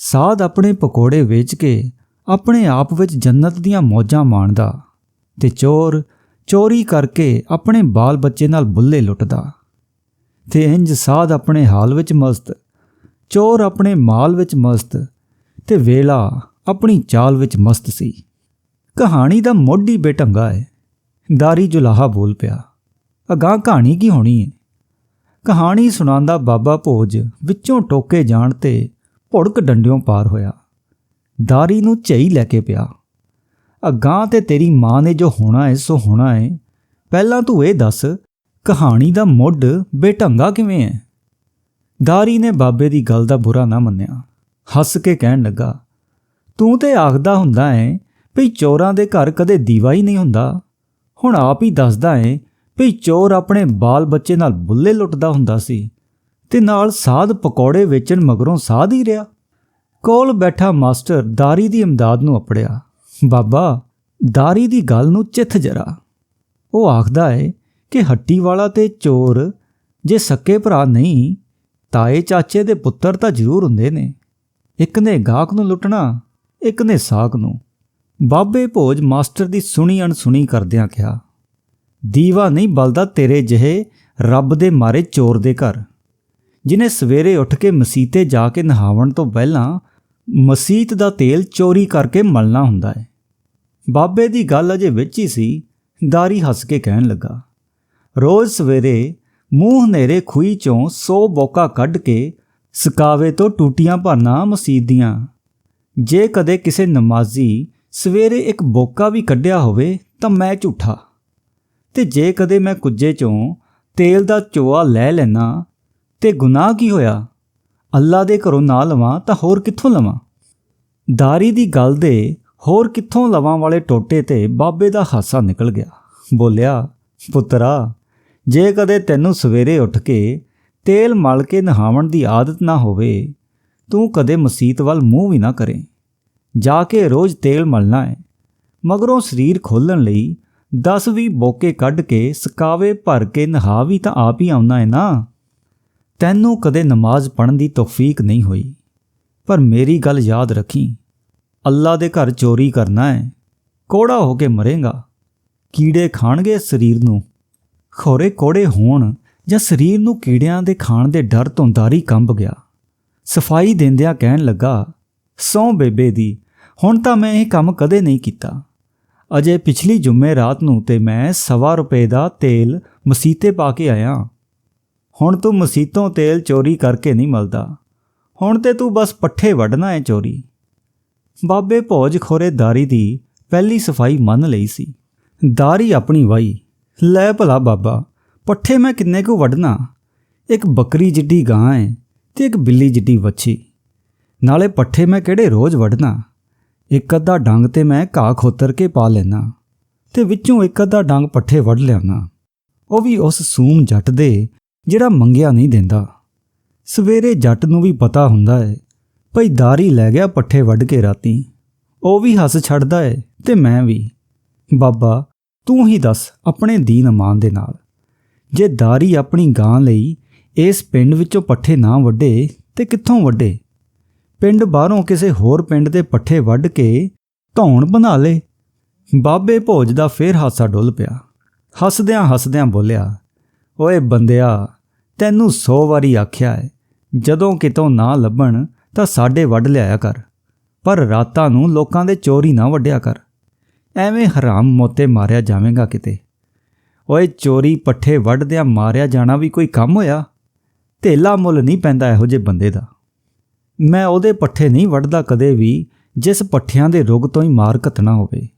ਸਾਧ ਆਪਣੇ ਪਕੌੜੇ ਵੇਚ ਕੇ ਆਪਣੇ ਆਪ ਵਿੱਚ ਜੰਨਤ ਦੀਆਂ ਮੌਜਾਂ ਮਾਣਦਾ ਤੇ ਚੋਰ ਚੋਰੀ ਕਰਕੇ ਆਪਣੇ ਬਾਲ ਬੱਚੇ ਨਾਲ ਬੁੱਲੇ ਲੁੱਟਦਾ। ਤੇ ਇੰਜ ਸਾਧ ਆਪਣੇ ਹਾਲ ਵਿੱਚ ਮਸਤ, ਚੋਰ ਆਪਣੇ ਮਾਲ ਵਿੱਚ ਮਸਤ ਤੇ ਵੇਲਾ ਆਪਣੀ ਚਾਲ ਵਿੱਚ ਮਸਤ ਸੀ। ਕਹਾਣੀ ਦਾ ਮੋਢੀ ਬੇਟੰਗਾ ਹੈ ਦਾਰੀ ਜੁਲਾਹਾ ਬੋਲ ਪਿਆ। ਅਗਾਂਹ ਕਹਾਣੀ ਕੀ ਹੋਣੀ ਹੈ ਕਹਾਣੀ ਸੁਣਾਉਂਦਾ ਬਾਬਾ ਭੋਜ ਵਿੱਚੋਂ ਟੋਕੇ ਜਾਣ ਤੇ ਭੁੜਕ ਡੰਡਿਓਂ ਪਾਰ ਹੋਇਆ। ਦਾਰੀ ਨੂੰ ਝਈ ਲੈ ਕੇ ਪਿਆ। ਅਗਾਂਹ ਤੇ ਤੇਰੀ ਮਾਂ ਨੇ ਜੋ ਹੋਣਾ ਹੈ ਸੋ ਹੋਣਾ ਹੈ ਪਹਿਲਾਂ ਤੂੰ ਇਹ ਦੱਸ, ਕਹਾਣੀ ਦਾ ਮੁੱਢ ਬੇਢੰਗਾ ਕਿਵੇਂ ਹੈ ਦਾਰੀ ਨੇ ਬਾਬੇ ਦੀ ਗੱਲ ਦਾ ਬੁਰਾ ਨਾ ਮੰਨਿਆ। ਹੱਸ ਕੇ ਕਹਿਣ ਲੱਗਾ, ਤੂੰ ਤੇ ਆਖਦਾ ਹੁੰਦਾ ਹੈ ਭਈ ਚੋਰਾਂ ਦੇ ਘਰ ਕਦੇ ਦੀਵਾ ਹੀ ਨਹੀਂ ਹੁੰਦਾ। ਹੁਣ ਆਪ ਹੀ ਦੱਸਦਾ ਹੈ ਭਈ ਚੋਰ ਆਪਣੇ ਬਾਲ ਬੱਚੇ ਨਾਲ ਬੁੱਲੇ ਲੁੱਟਦਾ ਹੁੰਦਾ ਸੀ। ਤੇ ਨਾਲ ਸਾਧ ਪਕੌੜੇ ਵੇਚਣ ਮਗਰੋਂ ਸਾਧ ਹੀ ਰਿਹਾ। ਕੋਲ ਬੈਠਾ ਮਾਸਟਰ ਦਾਰੀ ਦੀ ਇਮਦਾਦ ਨੂੰ ਅਪੜਿਆ। ਬਾਬਾ, ਦਾਰੀ ਦੀ ਗੱਲ ਨੂੰ ਚਿੱਥ ਜਰਾ। ਉਹ ਆਖਦਾ ਏ ਕਿ ਹੱਟੀ ਵਾਲਾ ਤੇ ਚੋਰ ਜੇ ਸੱਕੇ ਭਰਾ ਨਹੀਂ, ਤਾਏ ਚਾਚੇ ਦੇ ਪੁੱਤਰ ਤਾਂ ਜ਼ਰੂਰ ਹੁੰਦੇ ਨੇ। ਇੱਕ ਨੇ ਗਾਹਕ ਨੂੰ ਲੁੱਟਣਾ, ਇੱਕ ਨੇ ਸਾਗ ਨੂੰ। ਬਾਬੇ ਭੋਜ ਮਾਸਟਰ ਦੀ ਸੁਣੀ ਅਣਸੁਣੀ ਕਰਦਿਆਂ ਕਿਹਾ, ਦੀਵਾ ਨਹੀਂ ਬਲਦਾ ਤੇਰੇ ਜਿਹੇ ਰੱਬ ਦੇ ਮਾਰੇ ਚੋਰ ਦੇ ਘਰ। ਜਿਨੇ ਸਵੇਰੇ ਉੱਠ ਕੇ ਮਸੀਤੇ ਜਾ ਕੇ ਨਹਾਵਣ ਤੋਂ ਪਹਿਲਾਂ ਮਸੀਤ ਦਾ ਤੇਲ ਚੋਰੀ ਕਰਕੇ ਮਲਣਾ ਹੁੰਦਾ ਹੈ। ਬਾਬੇ ਦੀ ਗੱਲ ਅਜੇ ਵਿੱਚ ਹੀ ਸੀ, ਦਾਰੀ ਹੱਸ ਕੇ ਕਹਿਣ ਲੱਗਾ। ਰੋਜ਼ ਸਵੇਰੇ ਮੂੰਹ ਹਨੇਰੇ ਖੂਈ ਚੋਂ 100 ਬੋਕਾ ਕੱਢ ਕੇ ਸਕਾਵੇ ਤੋਂ ਟੂਟੀਆਂ ਭਰਨਾ ਮਸੀਤ ਦੀਆਂ। ਜੇ ਕਦੇ ਕਿਸੇ ਨਮਾਜ਼ੀ ਸਵੇਰੇ ਇੱਕ ਬੋਕਾ ਵੀ ਕੱਢਿਆ ਹੋਵੇ ਤਾਂ ਮੈਂ ਝੂਠਾ। ਤੇ ਜੇ ਕਦੇ ਮੈਂ ਕੁੱਜੇ ਚੋਂ ਤੇਲ ਦਾ ਚੋਆ ਲੈ ਲੈਣਾ ਤੇ ਗੁਨਾਹ ਕੀ ਹੋਇਆ? ਅੱਲਾ ਦੇ ਘਰੋਂ ਨਾ ਲਵਾਂ ਤਾਂ ਹੋਰ ਕਿੱਥੋਂ ਲਵਾਂ? ਦਾਰੀ ਦੀ ਗੱਲ ਦੇ ਹੋਰ ਕਿੱਥੋਂ ਲਵਾਂ ਵਾਲੇ ਟੋਟੇ ਤੇ ਬਾਬੇ ਦਾ ਹਾਸਾ ਨਿਕਲ ਗਿਆ। ਬੋਲਿਆ, ਪੁੱਤਰਾ, ਜੇ ਕਦੇ ਤੈਨੂੰ ਸਵੇਰੇ ਉੱਠ ਕੇ ਤੇਲ ਮਲ ਕੇ ਨਹਾਵਣ ਦੀ ਆਦਤ ਨਾ ਹੋਵੇ, ਤੂੰ ਕਦੇ ਮਸੀਤ ਵੱਲ ਮੂੰਹ ਵੀ ਨਾ ਕਰੇ। ਜਾ ਕੇ ਰੋਜ਼ ਤੇਲ ਮਲਣਾ ਹੈ ਮਗਰੋਂ ਸਰੀਰ ਖੋਲਣ ਲਈ 10 ਵੀ ਬੋਕੇ ਕੱਢ ਕੇ ਸਕਾਵੇ ਭਰ ਕੇ ਨਹਾ ਵੀ ਤਾਂ ਆਪ ਹੀ ਆਉਣਾ ਹੈ ਨਾ। ਤੈਨੂੰ ਕਦੇ ਨਮਾਜ਼ ਪੜਨ ਦੀ ਤੌਫੀਕ ਨਹੀਂ ਹੋਈ। ਪਰ ਮੇਰੀ ਗੱਲ ਯਾਦ ਰੱਖੀ। ਅੱਲਾ ਦੇ ਘਰ ਚੋਰੀ ਕਰਨਾ ਹੈ। ਕੋੜਾ ਹੋ ਕੇ ਮਰੇਗਾ। ਕੀੜੇ ਖਾਣਗੇ ਸਰੀਰ ਨੂੰ। ਖੋਰੇ ਕੋੜੇ ਹੋਣ ਜਾਂ ਸਰੀਰ ਨੂੰ ਕੀੜਿਆਂ ਦੇ ਖਾਣ ਦੇ ਡਰ ਤੋਂ ਦਾਰੀ ਕੰਬ ਗਿਆ। ਸਫ਼ਾਈ ਦਿੰਦਿਆਂ ਕਹਿਣ ਲੱਗਾ, ਸੌ ਬੇਬੇ ਦੀ, ਹੁਣ ਤਾਂ ਮੈਂ ਇਹ ਕੰਮ ਕਦੇ ਨਹੀਂ ਕੀਤਾ। ਅਜੇ ਪਿਛਲੀ ਜੁਮੇ ਰਾਤ ਨੂੰ ਤੇ ਮੈਂ ਸਵਾ ਰੁਪਏ ਦਾ ਤੇਲ ਮਸੀਤੇ ਪਾ ਕੇ ਆਇਆ। ਹੁਣ ਤੂੰ ਮਸੀਤੋਂ ਤੇਲ ਚੋਰੀ ਕਰਕੇ ਨਹੀਂ ਮਲਦਾ। ਹੁਣ ਤੇ ਤੂੰ ਬਸ ਪੱਠੇ ਵੱਢਣਾ ਹੈ ਚੋਰੀ। ਬਾਬੇ ਭੋਜ ਖੋਰੇ ਦਾਰੀ ਦੀ ਪਹਿਲੀ ਸਫ਼ਾਈ ਮੰਨ ਲਈ ਸੀ। ਦਾਰੀ ਆਪਣੀ ਵਾਈ। ਲੈ ਭਲਾ ਬਾਬਾ, ਪੱਠੇ ਮੈਂ ਕਿੰਨੇ ਕੁ ਵੱਢਣਾ? ਇੱਕ ਬੱਕਰੀ ਜਿੱਡੀ ਗਾਂ ਹੈ ਤੇ ਇੱਕ ਬਿੱਲੀ ਜਿੱਡੀ ਵੱਛੀ। ਨਾਲੇ ਪੱਠੇ ਮੈਂ ਕਿਹੜੇ ਰੋਜ਼ ਵੱਢਣਾ? ਇੱਕ ਅੱਧਾ ਡੰਗ ਤੇ ਮੈਂ ਘਾਹ ਖੋਤਰ ਕੇ ਪਾ ਲੈਣਾ ਤੇ ਵਿੱਚੋਂ ਇੱਕ ਅੱਧਾ ਡੰਗ ਪੱਠੇ ਵੱਢ ਲਿਆਉਣਾ। ਉਹ ਵੀ ਉਸ ਸੂਮ ਜੱਟ ਦੇ ਜਿਹੜਾ ਮੰਗਿਆ ਨਹੀਂ ਦਿੰਦਾ। ਸਵੇਰੇ ਜੱਟ ਨੂੰ ਵੀ ਪਤਾ ਹੁੰਦਾ ਹੈ ਭਈ ਦਾਰੀ ਲੈ ਗਿਆ ਪੱਠੇ ਵੱਢ ਕੇ ਰਾਤੀ। ਉਹ ਵੀ ਹੱਸ ਛੱਡਦਾ ਹੈ ਤੇ ਮੈਂ ਵੀ। ਬਾਬਾ, ਤੂੰ ਹੀ ਦੱਸ ਆਪਣੇ ਦੀਨ ਇਮਾਨ ਦੇ ਨਾਲ। ਜੇ ਦਾਰੀ ਆਪਣੀ ਗਾਂ ਲਈ ਇਸ ਪਿੰਡ ਵਿੱਚੋਂ ਪੱਠੇ ਨਾ ਵੱਢੇ ਤੇ ਕਿੱਥੋਂ ਵੱਢੇ? ਪਿੰਡ ਬਾਹਰੋਂ ਕਿਸੇ ਹੋਰ ਪਿੰਡ ਦੇ ਪੱਠੇ ਵੱਢ ਕੇ ਧੌਣ ਬਣਾ ਲੇ। ਬਾਬੇ ਭੋਜ ਦਾ ਫੇਰ ਹਾਸਾ ਡੁੱਲ ਪਿਆ। ਹੱਸਦਿਆਂ ਹੱਸਦਿਆਂ ਬੋਲਿਆ, ਓਏ ਬੰਦਿਆ ਤੈਨੂੰ 100 ਵਾਰੀ ਆਖਿਆ ਹੈ, ਜਦੋਂ ਕਿਤੋਂ ਨਾ ਲੱਭਣ ਤਾਂ ਸਾਡੇ ਵੱਢ ਲਿਆਇਆ ਕਰ, ਪਰ ਰਾਤਾਂ ਨੂੰ ਲੋਕਾਂ ਦੇ ਚੋਰੀ ਨਾ ਵੱਢਿਆ ਕਰ। ਐਵੇਂ ਹਰਾਮ ਮੋਤੇ ਮਾਰਿਆ ਜਾਵੇਂਗਾ ਕਿਤੇ। ਓਏ ਚੋਰੀ ਪੱਠੇ ਵੱਢਦਿਆਂ ਮਾਰਿਆ ਜਾਣਾ ਵੀ ਕੋਈ ਕੰਮ ਹੋਇਆ? ਢੇਲਾ ਮੁੱਲ ਨਹੀਂ ਪੈਂਦਾ ਇਹੋ ਜਿਹੇ ਬੰਦੇ ਦਾ। ਮੈਂ ਉਹਦੇ ਪੱਠੇ ਨਹੀਂ ਵੱਢਦਾ ਕਦੇ ਵੀ, ਜਿਸ ਪੱਠਿਆਂ ਦੇ ਰੁਗ ਤੋਂ ਹੀ ਮਾਰ ਘਤਣਾ ਹੋਵੇ।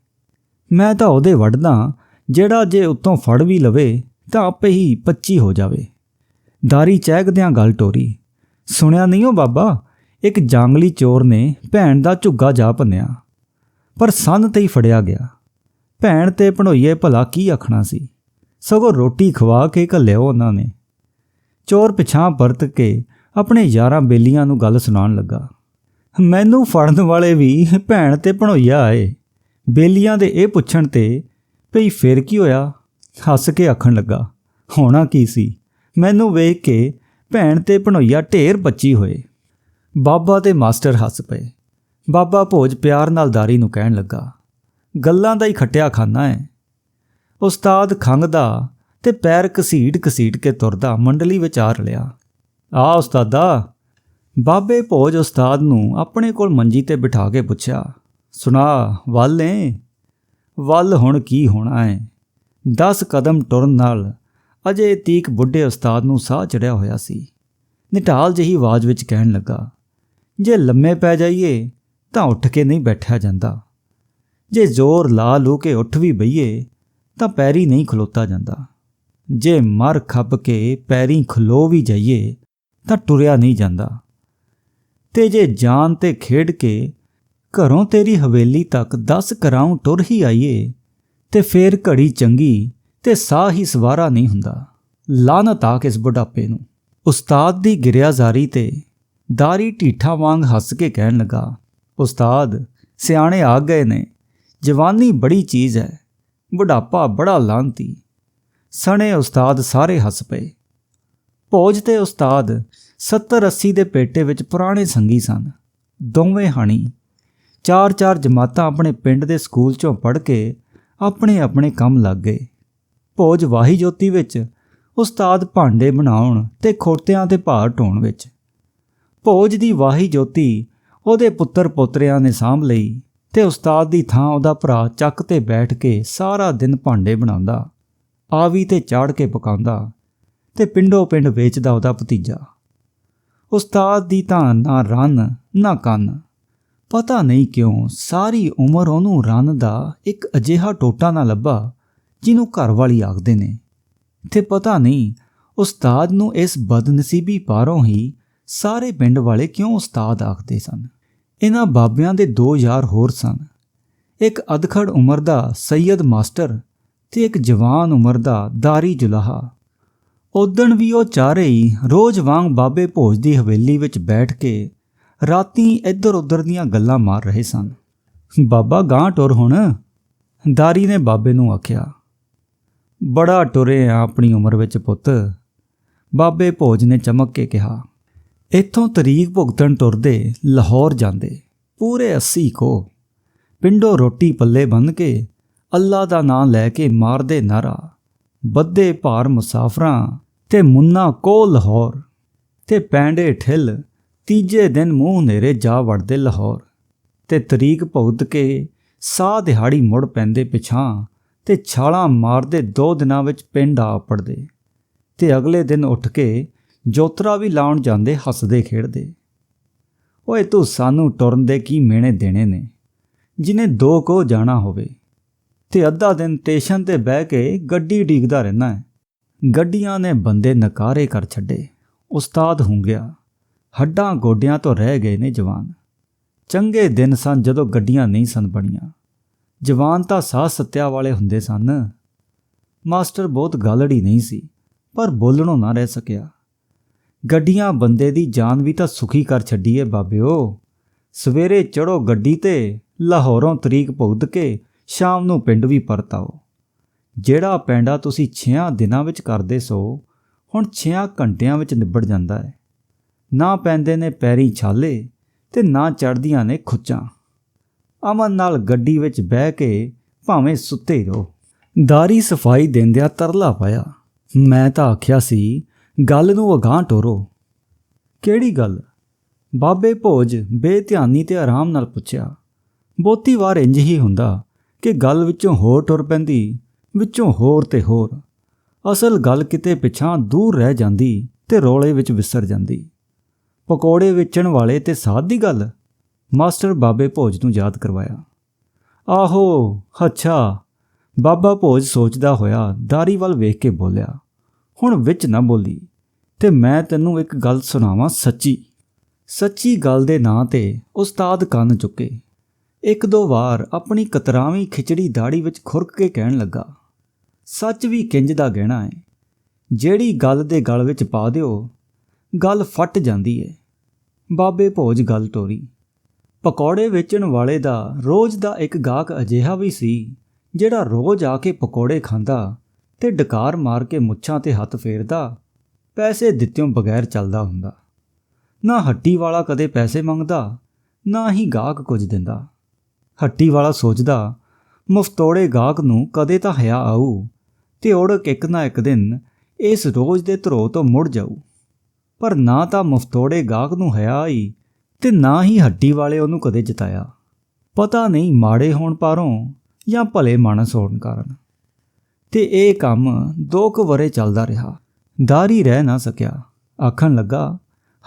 ਮੈਂ ਤਾਂ ਉਹਦੇ ਵੱਢਦਾ, ਜਿਹੜਾ ਜੇ ਉੱਤੋਂ ਫੜ ਵੀ ਲਵੇ, ਤਾਂ ਆਪੇ ਹੀ ਪੱਚੀ ਹੋ ਜਾਵੇ। ਦਾਰੀ ਚਹਿਕਦਿਆਂ ਗੱਲ ਟੋਰੀ। ਸੁਣਿਆ ਨਹੀਂ ਉਹ ਬਾਬਾ, ਇੱਕ ਜਾਂਗਲੀ ਚੋਰ ਨੇ ਭੈਣ ਦਾ ਝੁੱਗਾ ਜਾ ਭੰਨਿਆ ਪਰ ਸੰਨ ਤੇ ਹੀ ਫੜਿਆ ਗਿਆ। ਭੈਣ ਤੇ ਭਣੋਈਏ ਭਲਾ ਕੀ ਆਖਣਾ ਸੀ? ਸਗੋਂ ਰੋਟੀ ਖਵਾ ਕੇ ਘੱਲਿਓ ਉਹਨਾਂ ਨੇ। ਚੋਰ ਪਿਛਾਂ ਪਰਤ ਕੇ ਆਪਣੇ ਯਾਰਾਂ ਬੇਲੀਆਂ ਨੂੰ ਗੱਲ ਸੁਣਾਉਣ ਲੱਗਾ। ਮੈਨੂੰ ਫੜਨ ਵਾਲੇ ਵੀ ਭੈਣ ਤੇ ਭਣੋਈਆ ਆਏ। ਬੇਲੀਆਂ ਦੇ ਇਹ ਪੁੱਛਣ ਤੇ ਭਈ ਫਿਰ ਕੀ ਹੋਇਆ? ਹੱਸ ਕੇ ਆਖਣ ਲੱਗਾ, ਹੋਣਾ ਕੀ ਸੀ? ਮੈਨੂੰ ਵੇਖ ਕੇ ਭੈਣ ਤੇ ਭਣੋਈਆ ਢੇਰ ਬੱਚੀ ਹੋਏ। ਬਾਬਾ ਤੇ ਮਾਸਟਰ ਹੱਸ ਪਏ। ਬਾਬਾ ਭੋਜ ਪਿਆਰ ਨਾਲ ਦਾਰੀ ਨੂੰ ਕਹਿਣ ਲੱਗਾ, ਗੱਲਾਂ ਦਾ ਹੀ ਖੱਟਿਆ ਖਾਨਾ ਹੈ ਉਸਤਾਦ ਖੰਗਦਾ ਤੇ ਪੈਰ ਘਸੀਟ ਘਸੀਟ ਕੇ ਤੁਰਦਾ ਮੰਡਲੀ ਵਿਚਾਰ ਲਿਆ ਆ ਉਸਤਾਦਾ। ਬਾਬੇ ਭੋਜ ਉਸਤਾਦ ਨੂੰ ਆਪਣੇ ਕੋਲ ਮੰਜੀ ਤੇ ਬਿਠਾ ਕੇ ਪੁੱਛਿਆ, ਸੁਣਾ, ਵੱਲ ਏ ਵੱਲ ਹੁਣ ਕੀ ਹੋਣਾ ਏ 10 ਕਦਮ ਟੁਰਨ ਨਾਲ ਅਜੇ ਤੀਕ ਬੁੱਢੇ ਉਸਤਾਦ ਨੂੰ ਸਾਹ ਚੜਿਆ ਹੋਇਆ ਸੀ। ਨਿਟਾਲ ਜਿਹੀ ਆਵਾਜ਼ ਵਿੱਚ ਕਹਿਣ ਲੱਗਾ, ਜੇ ਲੰਮੇ ਪੈ ਜਾਈਏ, ਤਾਂ ਉੱਠ ਕੇ ਨਹੀਂ ਬੈਠਿਆ ਜਾਂਦਾ। ਜੇ ਜ਼ੋਰ ਲਾ ਲੂ ਕੇ ਉੱਠ ਵੀ ਬਈਏ, ਤਾਂ ਪੈਰੀ ਨਹੀਂ ਖਲੋਤਾ ਜਾਂਦਾ। ਜੇ ਮਰ ਖੱਪ ਕੇ ਪੈਰੀ ਖਲੋ ਵੀ ਜਾਈਏ, ਤਾਂ ਟੁਰਿਆ ਨਹੀਂ ਜਾਂਦਾ। ਤੇ ਜੇ ਜਾਨ ਤੇ ਖੇਡ ਕੇ ਘਰੋਂ ਤੇਰੀ ਹਵੇਲੀ ਤੱਕ 10 ਕਰਾਉਂ ਟੁਰ ਹੀ ਆਈਏ, ਤੇ ਫੇਰ ਘੜੀ ਚੰਗੀ ਤੇ ਸਾਹ ਹੀ ਸਵਾਰਾ ਨਹੀਂ ਹੁੰਦਾ। ਲਾਨਤ ਆ ਇਸ ਬੁਢਾਪੇ ਨੂੰ। ਉਸਤਾਦ ਦੀ ਗਿਰਿਆਜ਼ਾਰੀ ਤੇ ਦਾਰੀ ਢੀਠਾ ਵਾਂਗ ਹੱਸ ਕੇ ਕਹਿਣ ਲੱਗਾ, ਉਸਤਾਦ, ਸਿਆਣੇ ਆ ਗਏ ਨੇ। ਜਵਾਨੀ ਬੜੀ ਚੀਜ਼ ਹੈ। ਬੁਢਾਪਾ ਬੜਾ ਲਾਂਤੀ ਸਣੇ ਉਸਤਾਦ ਸਾਰੇ ਹੱਸ ਪਏ। ਭੋਜ ਤੇ ਉਸਤਾਦ 70 80 ਦੇ ਪੇਟੇ ਵਿੱਚ ਪੁਰਾਣੇ ਸੰਗੀ ਸਨ। ਦੋਵੇਂ ਹਣੀ। ਚਾਰ ਚਾਰ ਜਮਾਤਾਂ ਆਪਣੇ ਪਿੰਡ ਦੇ ਸਕੂਲ ਚੋਂ ਪੜ੍ਹ ਕੇ ਆਪਣੇ ਆਪਣੇ ਕੰਮ ਲੱਗ ਗਏ। ਭੋਜ ਵਾਹੀ ਜੋਤੀ ਵਿੱਚ, ਉਸਤਾਦ ਭਾਂਡੇ ਬਣਾਉਣ ਤੇ ਖੋਤਿਆਂ ਤੇ ਭਾਰ ਢੋਣ ਵਿੱਚ। ਭੋਜ ਦੀ ਵਾਹੀ ਜੋਤੀ ਉਹਦੇ ਪੁੱਤਰ ਪੋਤਰਿਆਂ ਨੇ ਸਾਂਭ ਲਈ ਤੇ ਉਸਤਾਦ ਦੀ ਥਾਂ ਉਹਦਾ ਭਰਾ ਚੱਕ ਤੇ ਬੈਠ ਕੇ ਸਾਰਾ ਦਿਨ ਭਾਂਡੇ ਬਣਾਉਂਦਾ, ਆਵੀ ਤੇ ਚਾੜ ਕੇ ਪਕਾਉਂਦਾ ਤੇ ਪਿੰਡੋ ਪਿੰਡ ਵੇਚਦਾ ਉਹਦਾ ਭਤੀਜਾ। ਉਸਤਾਦ ਦੀ ਤਾਂ ਨਾ ਰਨ, ਨਾ ਕੰਨ। ਪਤਾ ਨਹੀਂ ਕਿਉਂ ਸਾਰੀ ਉਮਰ ਉਹਨੂੰ ਰਨ ਦਾ ਇੱਕ ਅਜਿਹਾ ਟੋਟਾ ਨਾ ਲੱਭਾ ਜਿਹਨੂੰ ਘਰ ਵਾਲੀ ਆਖਦੇ ਨੇ। ਤੇ ਪਤਾ ਨਹੀਂ, ਉਸਤਾਦ ਨੂੰ ਇਸ ਬਦਨਸੀਬੀ ਪਾਰੋਂ ਹੀ ਸਾਰੇ ਪਿੰਡ ਵਾਲੇ ਕਿਉਂ ਉਸਤਾਦ ਆਖਦੇ ਸਨ? ਇਹਨਾਂ ਬਾਬਿਆਂ ਦੇ ਦੋ ਯਾਰ ਹੋਰ ਸਨ। ਇੱਕ ਅਧਖੜ ਉਮਰ ਦਾ ਸੈਯਦ ਮਾਸਟਰ ਤੇ ਇੱਕ ਜਵਾਨ ਉਮਰ ਦਾ ਦਾਰੀ ਜੁਲਾਹਾ। ਉਦਣ ਵੀ ਉਹ ਚਾਰੇ ਹੀ ਰੋਜ਼ ਵਾਂਗ ਬਾਬੇ ਭੋਜ ਦੀ ਹਵੇਲੀ ਵਿੱਚ ਬੈਠ ਕੇ ਰਾਤੀ ਇੱਧਰ ਉੱਧਰ ਦੀਆਂ ਗੱਲਾਂ ਮਾਰ ਰਹੇ ਸਨ। ਬਾਬਾ ਗਾਂ ਟੁਰ ਹੁਣ। ਦਾਰੀ ਨੇ ਬਾਬੇ ਨੂੰ ਆਖਿਆ ਬੜਾ ਟੁਰੇ ਆ ਆਪਣੀ ਉਮਰ ਵਿੱਚ ਪੁੱਤ। ਬਾਬੇ ਭੋਜ ਨੇ ਚਮਕ ਕੇ ਕਿਹਾ, ਇੱਥੋਂ ਤਰੀਕ ਭੁਗਤਣ ਤੁਰਦੇ ਲਾਹੌਰ ਜਾਂਦੇ, ਪੂਰੇ 80 ਕੋ। ਪਿੰਡੋਂ ਰੋਟੀ ਪੱਲੇ ਬੰਨ ਕੇ ਅੱਲਾ ਦਾ ਨਾਮ ਲੈ ਕੇ ਮਾਰਦੇ ਨਾਰਾ ਬੱਦੇ ਭਾਰ ਮੁਸਾਫਰਾਂ ਤੇ ਮੁੰਨਾ ਕੋ ਲਾਹੌਰ ਤੇ ਪੈਂਡੇ ਠਿਲ, ਤੀਜੇ ਦਿਨ ਮੂੰਹ ਨੇਰੇ ਜਾ ਵੜਦੇ ਲਾਹੌਰ ਤੇ ਤਰੀਕ ਭੁਗਤ ਕੇ ਸਾਹ ਦਿਹਾੜੀ ਮੁੜ ਪੈਂਦੇ ਪਿਛਾਂ ਤੇ ਛਾਲਾਂ ਮਾਰਦੇ ਦੋ ਦਿਨਾਂ ਵਿੱਚ ਪਿੰਡ ਆ ਪੜਦੇ ਤੇ ਅਗਲੇ ਦਿਨ ਉੱਠ ਕੇ ਜੋਤਰਾ ਵੀ ਲਾਉਣ ਜਾਂਦੇ ਹੱਸਦੇ ਖੇਡਦੇ। ਓਏ ਤੂੰ ਸਾਨੂੰ ਟੁਰਨ ਦੇ ਕੀ ਮਿਹਣੇ ਦੇਣੇ ਨੇ? ਜਿਨੇ ਦੋ ਕੋ ਜਾਣਾ ਹੋਵੇ। ਤੇ ਅੱਧਾ ਦਿਨ ਸਟੇਸ਼ਨ ਤੇ ਬਹਿ ਕੇ ਗੱਡੀ ਢੀਕਦਾ ਰਹਿਣਾ ਹੈ। ਗੱਡੀਆਂ ਨੇ ਬੰਦੇ ਨਕਾਰੇ ਕਰ ਛੱਡੇ। ਉਸਤਾਦ ਹੋ ਗਿਆ ਹੱਡਾਂ ਗੋਡਿਆਂ ਤੋਂ ਰਹਿ ਗਏ ਨੇ ਜਵਾਨ। ਚੰਗੇ ਦਿਨ ਸਨ ਜਦੋਂ ਗੱਡੀਆਂ ਨਹੀਂ ਸਨ ਬਣੀਆਂ। ਜਵਾਨ ਤਾਂ ਸਾਹ ਸੱਤਿਆ ਵਾਲੇ ਹੁੰਦੇ ਸਨ। ਮਾਸਟਰ ਬਹੁਤ ਗਾਲੜੀ ਨਹੀਂ ਸੀ, ਪਰ ਬੋਲਣੋਂ ਨਾ ਰਹਿ ਸਕਿਆ। ਗੱਡੀਆਂ ਬੰਦੇ ਦੀ ਜਾਨ ਵੀ ਤਾਂ ਸੁਖੀ ਕਰ ਛੱਡੀ ਏ ਬਾਬਿਓ। ਸਵੇਰੇ ਚੜੋ ਗੱਡੀ ਤੇ, ਲਾਹੌਰੋਂ ਤਰੀਕ ਭੁਗਤ ਕੇ ਸ਼ਾਮ ਨੂੰ ਪਿੰਡ ਵੀ ਪਰਤਾਓ ਜਿਹੜਾ ਪੈਂਡਾ ਤੁਸੀਂ 6 ਦਿਨਾਂ ਵਿੱਚ ਕਰਦੇ ਸੋ, ਹੁਣ 6 ਘੰਟਿਆਂ ਵਿੱਚ ਨਿਬੜ ਜਾਂਦਾ ਹੈ। ਨਾ ਪੈਂਦੇ ਨੇ ਪੈਰੀ ਛਾਲੇ ਤੇ ਨਾ ਚੜਦੀਆਂ ਨੇ ਖੁੱਚਾਂ। ਅਮਨ ਨਾਲ ਗੱਡੀ ਵਿੱਚ ਬਹਿ ਕੇ ਭਾਵੇਂ ਸੁੱਤੇ ਰਹੋ। ਦਾਰੀ ਸਫ਼ਾਈ ਦਿੰਦਿਆਂ ਤਰਲਾ ਪਾਇਆ। ਮੈਂ ਤਾਂ ਆਖਿਆ ਸੀ, ਗੱਲ ਨੂੰ ਅਗਾਂਹ ਟੋਰੋ। ਕਿਹੜੀ ਗੱਲ? ਬਾਬੇ ਭੋਜ ਬੇਧਿਆਨੀ ਤੇ ਆਰਾਮ ਨਾਲ ਪੁੱਛਿਆ। ਬਹੁਤੀ ਵਾਰ ਇੰਜ ਹੀ ਹੁੰਦਾ ਕਿ ਗੱਲ ਵਿੱਚੋਂ ਹੋਰ ਟੁਰ ਪੈਂਦੀ, ਵਿੱਚੋਂ ਹੋਰ ਤੇ ਹੋਰ। ਅਸਲ ਗੱਲ ਕਿਤੇ ਪਿਛਾਂ ਦੂਰ ਰਹਿ ਜਾਂਦੀ ਤੇ ਰੋਲੇ ਵਿੱਚ ਵਿਸਰ ਜਾਂਦੀ। ਪਕੌੜੇ ਵੇਚਣ ਵਾਲੇ ਤੇ ਸਾਧ ਦੀ ਗੱਲ? ਮਾਸਟਰ ਬਾਬੇ ਭੋਜ ਨੂੰ ਯਾਦ ਕਰਵਾਇਆ। ਆਹੋ, ਅੱਛਾ। ਬਾਬਾ ਭੋਜ ਸੋਚਦਾ ਹੋਇਆ ਦਾੜੀ ਵੱਲ ਵੇਖ ਕੇ ਬੋਲਿਆ, ਹੁਣ ਵਿੱਚ ਨਾ ਬੋਲੀ ਤੇ ਮੈਂ ਤੈਨੂੰ ਇੱਕ ਗੱਲ ਸੁਣਾਵਾਂ ਸੱਚੀ। ਸੱਚੀ ਗੱਲ ਦੇ ਨਾਂ ਤੇ ਉਸਤਾਦ ਕੰਨ ਚੁੱਕੇ। ਇੱਕ ਦੋ ਵਾਰ ਆਪਣੀ ਕਤਰਾਵੀਂ ਖਿਚੜੀ ਦਾੜੀ ਵਿੱਚ ਖੁਰਕ ਕੇ ਕਹਿਣ ਲੱਗਾ, ਸੱਚ ਵੀ ਕਿੰਜ ਦਾ ਗਹਿਣਾ ਹੈ ਜਿਹੜੀ ਗੱਲ ਦੇ ਗਲ ਵਿੱਚ ਪਾ ਦਿਓ, ਗੱਲ ਫਟ ਜਾਂਦੀ ਹੈ ਬਾਬੇ ਭੋਜ ਗੱਲ ਤੋਰੀ। ਪਕੌੜੇ ਵੇਚਣ ਵਾਲੇ ਦਾ ਰੋਜ਼ ਦਾ ਇੱਕ ਗਾਹਕ ਅਜਿਹਾ ਵੀ ਸੀ, ਜਿਹੜਾ ਰੋਜ਼ ਆ ਕੇ ਪਕੌੜੇ ਖਾਂਦਾ ਤੇ ਡਕਾਰ ਮਾਰ ਕੇ ਮੁੱਛਾਂ ਤੇ ਹੱਥ ਫੇਰਦਾ, ਪੈਸੇ ਦਿੱਤਿਓਂ ਬਗੈਰ ਚੱਲਦਾ ਹੁੰਦਾ। ਨਾ ਹੱਟੀ ਵਾਲਾ ਕਦੇ ਪੈਸੇ ਮੰਗਦਾ, ਨਾ ਹੀ ਗਾਹਕ ਕੁਝ ਦਿੰਦਾ। ਹੱਟੀ ਵਾਲਾ ਸੋਚਦਾ, ਮੁਫਤੋੜੇ ਗਾਹਕ ਨੂੰ ਕਦੇ ਤਾਂ ਹਿਆ ਆਊ ਤੇ ਔੜਕ ਇੱਕ ਨਾ ਇੱਕ ਦਿਨ ਇਸ ਰੋਜ਼ ਦੇ ਧਰੋ ਤੋਂ ਮੁੜ ਜਾਊ। ਪਰ ਨਾ ਤਾਂ ਮੁਫਤੋੜੇ ਗਾਹਕ ਨੂੰ ਹਿਆ ਆਈ ਤੇ ਨਾ ਹੀ ਹੱਟੀ ਵਾਲੇ ਉਹਨੂੰ ਕਦੇ ਜਿਤਾਇਆ। ਪਤਾ ਨਹੀਂ ਮਾੜੇ ਹੋਣ ਪਾਰੋਂ ਜਾਂ ਭਲੇ ਮਾਨਸ ਹੋਣ ਕਾਰਨ। ਤੇ ਇਹ ਕੰਮ ਦੋ ਕੁ ਵਰੇ ਚੱਲਦਾ ਰਿਹਾ। ਦਾਰੀ ਰਹਿ ਨਾ ਸਕਿਆ। ਆਖਣ ਲੱਗਾ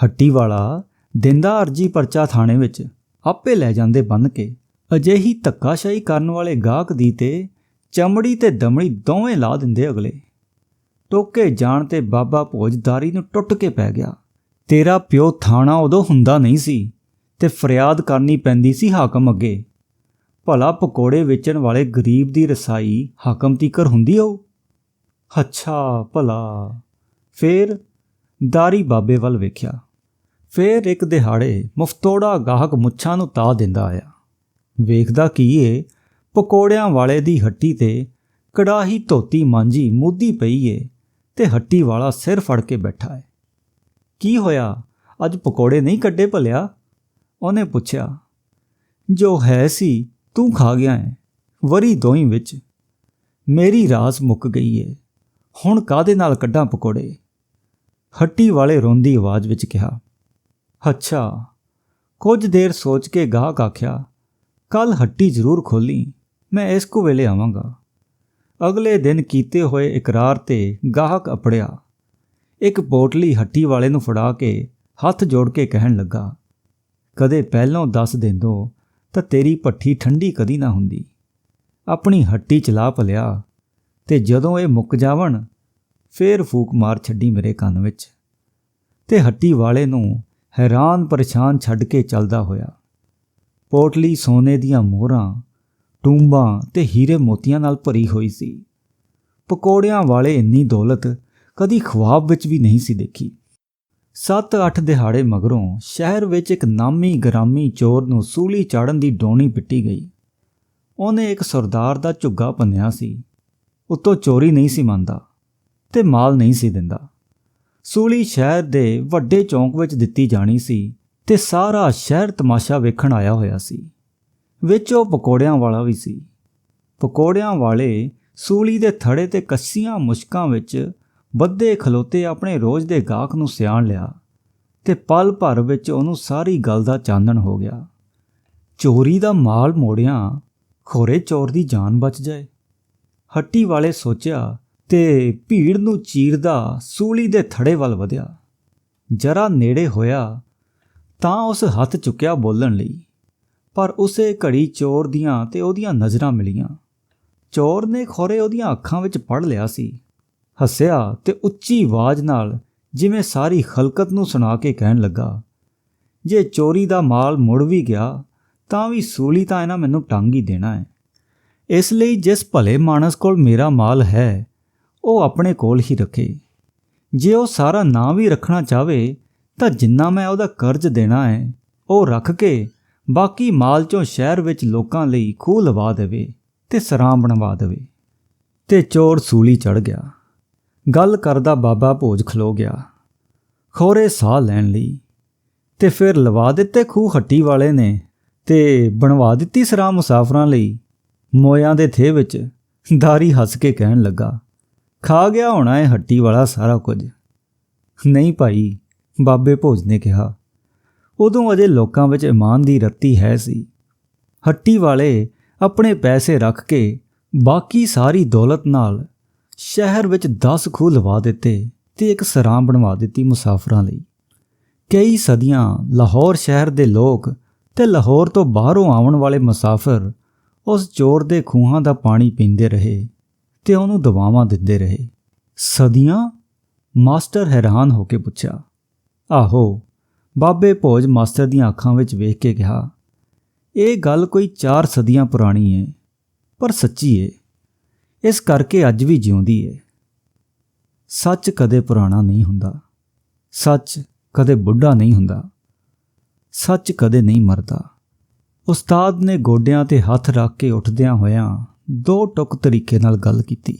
ਹੱਟੀ ਵਾਲਾ ਦਿੰਦਾ ਅਰਜੀ ਪਰਚਾ ਥਾਣੇ ਵਿੱਚ, ਆਪੇ ਲੈ ਜਾਂਦੇ ਬੰਨ ਕੇ। ਅਜਿਹੀ ਧੱਕਾਸ਼ਾਹੀ ਕਰਨ ਵਾਲੇ ਗਾਹਕ ਦੀ ਤੇ ਚਮੜੀ ਤੇ ਦਮੜੀ ਦੋਵੇਂ ਲਾ ਦਿੰਦੇ ਅਗਲੇ। ਟੋਕੇ ਜਾਣ ਤੇ ਬਾਬਾ ਭੋਜਦਾਰੀ ਨੂੰ ਟੁੱਟ ਕੇ ਪੈ ਗਿਆ। ਤੇਰਾ ਪਿਓ ਥਾਣਾ ਉਦੋਂ ਹੁੰਦਾ ਨਹੀਂ ਸੀ ਤੇ ਫਰਿਆਦ ਕਰਨੀ ਪੈਂਦੀ ਸੀ ਹਾਕਮ ਅੱਗੇ। ਭਲਾ ਪਕੌੜੇ ਵੇਚਣ ਵਾਲੇ ਗਰੀਬ ਦੀ ਰਸਾਈ ਹਾਕਮ ਤੀਕਰ ਹੁੰਦੀ ਹੋ ਅੱਛਾ ਭਲਾ। ਫੇਰ ਦਾਰੀ ਬਾਬੇ ਵੱਲ ਵੇਖਿਆ। ਫੇਰ ਇੱਕ ਦਿਹਾੜੇ ਮੁਫਤੋੜਾ ਗਾਹਕ ਮੁੱਛਾਂ ਨੂੰ ਤਾ ਦਿੰਦਾ ਆਇਆ। ਵੇਖਦਾ ਕੀ ਏ, ਪਕੌੜਿਆਂ ਵਾਲੇ ਦੀ ਹੱਟੀ ਤੇ ਕੜਾਹੀ ਧੋਤੀ ਮਾਂਜੀ ਮੁੱਦੀ ਪਈ ਏ ਤੇ ਹੱਟੀ ਵਾਲਾ ਸਿਰ ਫੜ ਕੇ ਬੈਠਾ ਏ। ਕੀ ਹੋਇਆ? ਅੱਜ ਪਕੌੜੇ ਨਹੀਂ ਕੱਢੇ ਭਲਿਆ? ਉਹਨੇ ਪੁੱਛਿਆ, ਜੋ ਹੈ ਸੀ, ਤੂੰ ਖਾ ਗਿਆ ਹੈ, ਵਰੀ ਦੋਈ ਵਿੱਚ। ਮੇਰੀ ਰਾਸ ਮੁੱਕ ਗਈ ਏ। ਹੁਣ ਕਾਦੇ ਨਾਲ ਕੱਢਾਂ ਪਕੌੜੇ? ਹੱਟੀ ਵਾਲੇ ਰੋਂਦੀ ਆਵਾਜ਼ ਵਿੱਚ ਕਿਹਾ, ਅੱਛਾ, ਕੁਝ ਦੇਰ ਸੋਚ ਕੇ ਗਾਹਕ ਆਖਿਆ ਕੱਲ ਹੱਟੀ ਜ਼ਰੂਰ ਖੋਲੀ, ਮੈਂ ਇਸ ਕੋ ਵੇਲੇ ਆਵਾਂਗਾ। ਅਗਲੇ ਦਿਨ ਕੀਤੇ ਹੋਏ ਇਕਰਾਰ ਤੇ ਗਾਹਕ ਅਪੜਿਆ। ਇੱਕ ਪੋਟਲੀ ਹੱਟੀ ਵਾਲੇ ਨੂੰ ਫੜਾ ਕੇ ਹੱਥ ਜੋੜ ਕੇ ਕਹਿਣ ਲੱਗਾ, ਕਦੇ ਪਹਿਲਾਂ ਦੱਸ ਦਿੰਦੋ ਤਾਂ ਤੇਰੀ ਪੱਠੀ ਠੰਡੀ ਕਦੀ ਨਾ ਹੁੰਦੀ। ਆਪਣੀ ਹੱਟੀ ਚਲਾ ਭਲਿਆ ਤੇ ਜਦੋਂ ਇਹ ਮੁੱਕ ਜਾਵਣ, ਫੇਰ ਫੂਕ ਮਾਰ ਛੱਡੀ ਮੇਰੇ ਕੰਨ ਵਿੱਚ। ਤੇ ਹੱਟੀ ਵਾਲੇ ਨੂੰ ਹੈਰਾਨ ਪਰੇਸ਼ਾਨ ਛੱਡ ਕੇ ਚੱਲਦਾ ਹੋਇਆ। ਪੋਟਲੀ ਸੋਨੇ ਦੀਆਂ ਮੋਹਰਾਂ, ਟੂੰਬਾਂ ਤੇ ਹੀਰੇ ਮੋਤੀਆਂ ਨਾਲ ਭਰੀ ਹੋਈ ਸੀ। ਪਕੌੜਿਆਂ ਵਾਲੇ ਇੰਨੀ ਦੌਲਤ ਕਦੀ ਖੁਆਬ ਵਿੱਚ ਵੀ ਨਹੀਂ ਸੀ ਦੇਖੀ। 7-8 ਦਿਹਾੜੇ ਮਗਰੋਂ ਸ਼ਹਿਰ ਵਿੱਚ ਇੱਕ ਨਾਮੀ ਗਰਾਮੀ ਚੋਰ ਨੂੰ ਸੂਲੀ ਚਾੜਨ ਦੀ ਡੋਣੀ ਪਿੱਟੀ ਗਈ। ਉਹਨੇ ਇੱਕ ਸਰਦਾਰ ਦਾ ਝੁੱਗਾ ਪੰਨਿਆ ਸੀ। ਉਤੋਂ ਚੋਰੀ ਨਹੀਂ ਸੀ ਮੰਨਦਾ ਤੇ ਮਾਲ ਨਹੀਂ ਸੀ ਦਿੰਦਾ। ਸੂਲੀ ਸ਼ਹਿਰ ਦੇ ਵੱਡੇ ਚੌਂਕ ਵਿੱਚ ਦਿੱਤੀ ਜਾਣੀ ਸੀ ਤੇ ਸਾਰਾ ਸ਼ਹਿਰ ਤਮਾਸ਼ਾ ਵੇਖਣ ਆਇਆ ਹੋਇਆ ਸੀ। ਵਿੱਚ ਉਹ ਪਕੌੜਿਆਂ ਵਾਲਾ ਵੀ ਸੀ। ਪਕੌੜਿਆਂ ਵਾਲੇ ਸੂਲੀ ਦੇ ਥੜੇ ਤੇ ਕੱਸੀਆਂ ਮੁਸ਼ਕਾਂ ਵਿੱਚ ਬੱਦੇ ਖਲੋਤੇ ਆਪਣੇ ਰੋਜ਼ ਦੇ ਗਾਹਕ ਨੂੰ ਸਿਆਣ ਲਿਆ ਤੇ ਪਲ ਭਰ ਵਿੱਚ ਉਹਨੂੰ ਸਾਰੀ ਗੱਲ ਦਾ ਚਾਨਣ ਹੋ ਗਿਆ। ਚੋਰੀ ਦਾ ਮਾਲ ਮੋੜਿਆਂ ਖੋਰੇ ਚੋਰ ਦੀ ਜਾਨ ਬਚ ਜਾਏ। ਹੱਟੀ ਵਾਲੇ ਸੋਚਿਆ ਤੇ ਭੀੜ ਨੂੰ ਚੀਰਦਾ ਸੂਲੀ ਦੇ ਥੜੇ ਵੱਲ ਵਧਿਆ। ਜਰਾ ਨੇੜੇ ਹੋਇਆ ਤਾਂ ਉਸ ਹੱਥ ਚੁੱਕਿਆ ਬੋਲਣ ਲਈ। ਪਰ ਉਸੇ ਘੜੀ ਚੋਰ ਦੀਆਂ ਤੇ ਉਹਦੀਆਂ ਨਜ਼ਰਾਂ ਮਿਲੀਆਂ। ਚੋਰ ਨੇ ਖੋਰੇ ਉਹਦੀਆਂ ਅੱਖਾਂ ਵਿੱਚ ਪੜ ਲਿਆ ਸੀ। ਹੱਸਿਆ ਤੇ ਉੱਚੀ ਆਵਾਜ਼ ਨਾਲ ਜਿਵੇਂ ਸਾਰੀ ਖਲਕਤ ਨੂੰ ਸੁਣਾ ਕੇ ਕਹਿਣ ਲੱਗਾ। ਜੇ ਚੋਰੀ ਦਾ ਮਾਲ ਮੁੜ ਵੀ ਗਿਆ, ਤਾਂ ਵੀ ਸੂਲੀ ਤਾਂ ਇਹਨਾਂ ਮੈਨੂੰ ਟੰਗ ਹੀ ਦੇਣਾ ਹੈ। ਇਸ ਲਈ ਜਿਸ ਭਲੇ ਮਾਨਸ ਕੋਲ ਮੇਰਾ ਮਾਲ ਹੈ, ਉਹ ਆਪਣੇ ਕੋਲ ਹੀ ਰੱਖੇ। ਜੇ ਉਹ ਸਾਰਾ ਨਾ ਵੀ ਰੱਖਣਾ ਚਾਵੇ ਤਾਂ ਜਿੰਨਾ ਮੈਂ ਉਹਦਾ ਕਰਜ਼ ਦੇਣਾ ਹੈ, ਉਹ ਰੱਖ ਕੇ ਬਾਕੀ ਮਾਲ ਚੋਂ ਸ਼ਹਿਰ ਵਿੱਚ ਲੋਕਾਂ ਲਈ ਖੂਹ ਲਵਾ ਦੇਵੇ ਤੇ ਸਰਾਂ ਬਣਵਾ ਦੇਵੇ। ਤੇ ਚੋਰ ਸੂਲੀ ਚੜ ਗਿਆ। ਗੱਲ ਕਰਦਾ ਬਾਬਾ ਭੋਜ ਖਲੋ ਗਿਆ। ਖੋਰੇ ਸਾਹ ਲੈਣ ਲਈ ਤੇ ਫਿਰ ਲਵਾ ਦਿੱਤੇ ਖੂਹ ਹੱਟੀ ਵਾਲੇ ਨੇ ਤੇ ਬਣਵਾ ਦਿੱਤੀ ਸਰਾਂ ਮੁਸਾਫਰਾਂ ਲਈ। ਮੋਇਆਂ ਦੇ ਥੇ ਵਿੱਚ ਦਾਰੀ ਹੱਸ ਕੇ ਕਹਿਣ ਲੱਗਾ, ਖਾ ਗਿਆ ਹੋਣਾ ਹੈ ਹੱਟੀ ਵਾਲਾ ਸਾਰਾ ਕੁਝ। ਨਹੀਂ ਭਾਈ, ਬਾਬੇ ਭੋਜ ਨੇ ਕਿਹਾ। ਉਦੋਂ ਅਜੇ ਲੋਕਾਂ ਵਿੱਚ ਇਮਾਨ ਦੀ ਰੱਤੀ ਹੈ ਸੀ। ਹੱਟੀ ਵਾਲੇ ਆਪਣੇ ਪੈਸੇ ਰੱਖ ਕੇ ਬਾਕੀ ਸਾਰੀ ਦੌਲਤ ਨਾਲ ਸ਼ਹਿਰ ਵਿੱਚ 10 ਖੂਹ ਲਵਾ ਦਿੱਤੇ ਤੇ ਇੱਕ ਸਰਾਂ ਬਣਵਾ ਦਿੱਤੀ ਮੁਸਾਫਰਾਂ ਲਈ। ਕਈ ਸਦੀਆਂ ਲਾਹੌਰ ਸ਼ਹਿਰ ਦੇ ਲੋਕ ਤੇ ਲਾਹੌਰ ਤੋਂ ਬਾਹਰੋਂ ਆਉਣ ਵਾਲੇ ਮੁਸਾਫਰ ਉਸ ਚੋਰ ਦੇ ਖੂਹਾਂ ਦਾ ਪਾਣੀ ਪੀਂਦੇ ਰਹੇ ਤੇ ਉਹਨੂੰ ਦਵਾਵਾਂ ਦਿੰਦੇ ਰਹੇ। ਸਦੀਆਂ ਮਾਸਟਰ ਹੈਰਾਨ ਹੋ ਕੇ ਪੁੱਛਿਆ, ਆਹੋ, ਬਾਬੇ ਭੋਜ ਮਾਸਟਰ ਦੀਆਂ ਅੱਖਾਂ ਵਿੱਚ ਵੇਖ ਕੇ ਕਿਹਾ, ਇਹ ਗੱਲ ਕੋਈ 4 ਸਦੀਆਂ ਪੁਰਾਣੀ ਹੈ ਪਰ ਸੱਚੀ ਹੈ ਇਸ ਕਰਕੇ ਅੱਜ ਵੀ ਜਿਉਂਦੀ ਹੈ ਸੱਚ ਕਦੇ ਪੁਰਾਣਾ ਨਹੀਂ ਹੁੰਦਾ। ਸੱਚ ਕਦੇ ਬੁੱਢਾ ਨਹੀਂ ਹੁੰਦਾ। ਸੱਚ ਕਦੇ ਨਹੀਂ ਮਰਦਾ। ਉਸਤਾਦ ਨੇ ਗੋਡਿਆਂ ਤੇ ਹੱਥ ਰੱਖ ਕੇ ਉੱਠਦਿਆਂ ਹੋਇਆਂ ਦੋ ਟੁਕ ਤਰੀਕੇ ਨਾਲ ਗੱਲ ਕੀਤੀ।